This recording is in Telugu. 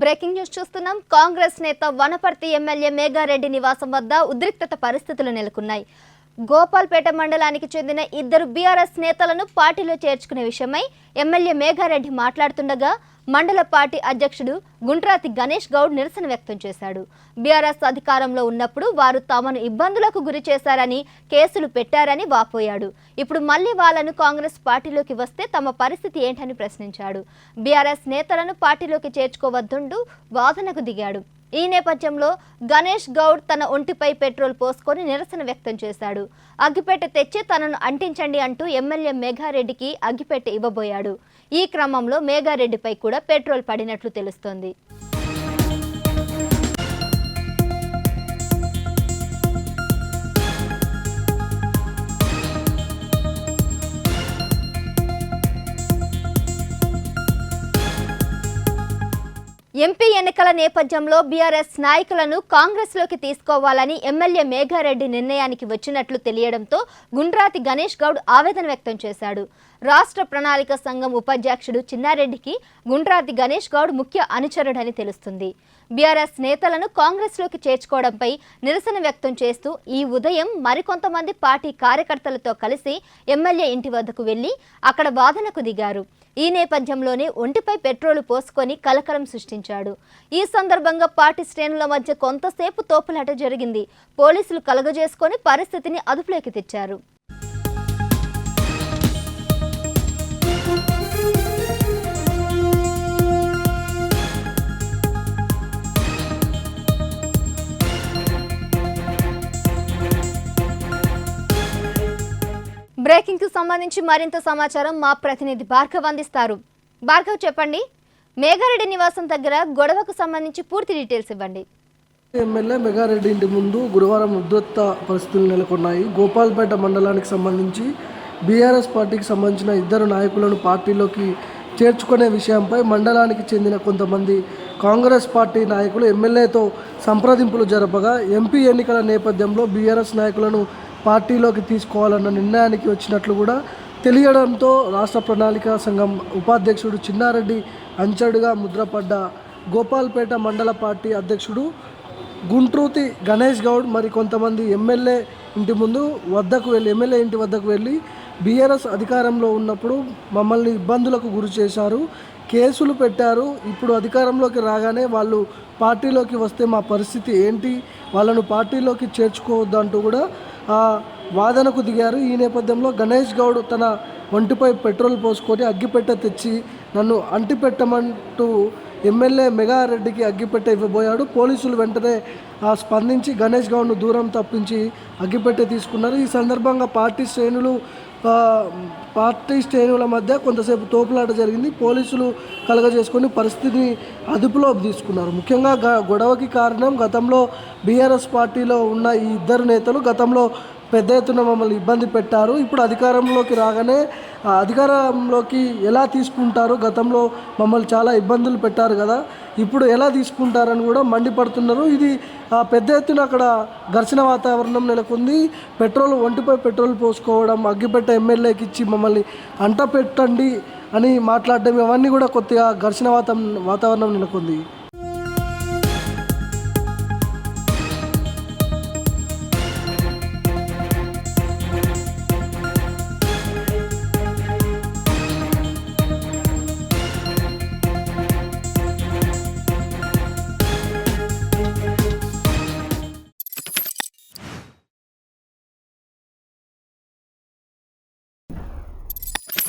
బ్రేకింగ్ న్యూస్ చూస్తున్నాం. కాంగ్రెస్ నేత వనపర్తి ఎమ్మెల్యే మేఘారెడ్డి నివాసం వద్ద ఉద్రిక్తత పరిస్థితులు నెలకొన్నాయి. గోపాల్పేట మండలానికి చెందిన ఇద్దరు బీఆర్ఎస్ నేతలను పార్టీలో చేర్చుకునే విషయమై ఎమ్మెల్యే మేఘారెడ్డి మాట్లాడుతుండగా మండల పార్టీ అధ్యక్షుడు గుండ్రాతి గణేష్ గౌడ్ నిరసన వ్యక్తం చేశాడు. బీఆర్ఎస్ అధికారంలో ఉన్నప్పుడు వారు తమను ఇబ్బందులకు గురి చేశారని కేసులు పెట్టారని వాపోయాడు. ఇప్పుడు మళ్ళీ వాళ్ళను కాంగ్రెస్ పార్టీలోకి వస్తే తమ పరిస్థితి ఏంటని ప్రశ్నించాడు. బీఆర్ఎస్ నేతలను పార్టీలోకి చేర్చుకోవద్దుంటూ వాదనకు దిగాడు. ఈ నేపథ్యంలో గణేష్ గౌడ్ తన ఒంటిపై పెట్రోల్ పోసుకొని నిరసన వ్యక్తం చేశాడు. అగ్గిపేట తెచ్చి తనను అంటించండి అంటూ ఎమ్మెల్యే మేఘారెడ్డికి అగ్గిపేట ఇవ్వబోయాడు. ఈ క్రమంలో మేఘారెడ్డిపై కూడా పెట్రోల్ పడినట్లు తెలుస్తోంది. ఎంపీ ఎన్నికల నేపథ్యంలో బీఆర్ఎస్ నాయకులను కాంగ్రెస్లోకి తీసుకోవాలని ఎమ్మెల్యే మేఘారెడ్డి నిర్ణయానికి వచ్చినట్లు తెలియడంతో గుండ్రాతి గణేష్ గౌడ్ ఆవేదన వ్యక్తం చేశాడు. రాష్ట్ర ప్రణాళిక సంఘం ఉపాధ్యక్షుడు చిన్నారెడ్డికి గుండ్రాతి గణేష్ గౌడ్ ముఖ్య అనుచరుడని తెలుస్తుంది. బీఆర్ఎస్ నేతలను కాంగ్రెస్లోకి చేర్చుకోవడంపై నిరసన వ్యక్తం చేస్తూ ఈ ఉదయం మరికొంతమంది పార్టీ కార్యకర్తలతో కలిసి ఎమ్మెల్యే ఇంటి వద్దకు వెళ్ళి అక్కడ వాదనకు దిగారు. ఈ నేపథ్యంలోనే ఒంటిపై పెట్రోల్ పోసుకొని కలకలం సృష్టించాడు. ఈ సందర్భంగా పార్టీ శ్రేణుల మధ్య కొంతసేపు తోపులాట జరిగింది. పోలీసులు కలగజేసుకొని పరిస్థితిని అదుపులోకి తెచ్చారు. బ్రేకింగ్కు సంబంధించి మరింత సమాచారం మా ప్రతినిధి భార్గవ్ అందిస్తారు. భార్గవ్ చెప్పండి? మేఘారెడ్డి నివాసం దగ్గర గొడవకు సంబంధించి పూర్తి డీటెయిల్స్ ఇవ్వండి. ఎమ్మెల్యే మెగారెడ్డి ఇంటి ముందు గురువారం ఉద్రత్త పరిస్థితులు నెలకొన్నాయి. గోపాల్పేట మండలానికి సంబంధించి బీఆర్ఎస్ పార్టీకి సంబంధించిన ఇద్దరు నాయకులను పార్టీలోకి చేర్చుకునే విషయంపై మండలానికి చెందిన కొంతమంది కాంగ్రెస్ పార్టీ నాయకులు ఎమ్మెల్యేతో సంప్రదింపులు జరపగా ఎంపీ ఎన్నికల నేపథ్యంలో బీఆర్ఎస్ నాయకులను పార్టీలోకి తీసుకోవాలన్న నిర్ణయానికి వచ్చినట్లు కూడా తెలియడంతో రాష్ట్ర ప్రణాళిక సంఘం ఉపాధ్యక్షుడు చిన్నారెడ్డి అంచడుగా ముద్రపడ్డ గోపాల్పేట మండల పార్టీ అధ్యక్షుడు గుంట్రూతి గణేష్ గౌడ్ మరి కొంతమంది ఎమ్మెల్యే ఇంటి ముందు వద్దకు వెళ్ళి ఎమ్మెల్యే ఇంటి వద్దకు వెళ్ళి బీఆర్ఎస్ అధికారంలో ఉన్నప్పుడు మమ్మల్ని ఇబ్బందులకు గురి చేశారు కేసులు పెట్టారు. ఇప్పుడు అధికారంలోకి రాగానే వాళ్ళు పార్టీలోకి వస్తే మా పరిస్థితి ఏంటి? వాళ్ళను పార్టీలోకి చేర్చుకోవద్దు అంటూ కూడా వాదనకు దిగారు. ఈ నేపథ్యంలో గణేష్ గౌడ్ తన ఒంటిపై పెట్రోల్ పోసుకొని అగ్గిపెట్టె తెచ్చి నన్ను అంటిపెట్టమంటూ ఎమ్మెల్యే మెగారెడ్డికి అగ్గిపెట్టె ఇవ్వబోయాడు. పోలీసులు వెంటనే ఆ, స్పందించి గణేష్ గౌడ్ను దూరం తప్పించి అగ్గిపెట్టె తీసుకున్నారు. ఈ సందర్భంగా పార్టీ శ్రేణులు పార్టీ శ్రేణుల మధ్య కొంతసేపు తోపులాట జరిగింది. పోలీసులు కలగజేసుకొని పరిస్థితిని అదుపులో తీసుకున్నారు. ముఖ్యంగా గ- గొడవకి కారణం గతంలో బీఆర్ఎస్ పార్టీలో ఉన్న ఈ ఇద్దరు నేతలు గతంలో పెద్ద ఎత్తున మమ్మల్ని ఇబ్బంది పెట్టారు. ఇప్పుడు అధికారంలోకి రాగానే ఆ అధికారంలోకి ఎలా తీసుకుంటారు? గతంలో మమ్మల్ని చాలా ఇబ్బందులు పెట్టారు కదా. ఇప్పుడు ఎలా తీసుకుంటారని కూడా మండిపడుతున్నారు. ఇది ఆ, పెద్ద ఎత్తున అక్కడ ఘర్షణ వాతావరణం నెలకొంది. పెట్రోల్ ఒంటిపై పెట్రోల్ పోసుకోవడం అగ్గిపెట్ట ఎమ్మెల్యేకి ఇచ్చి మమ్మల్ని అంట పెట్టండి అని మాట్లాడడం ఇవన్నీ కూడా కొద్దిగా ఘర్షణ వాతావరణం వాతావరణం నెలకొంది.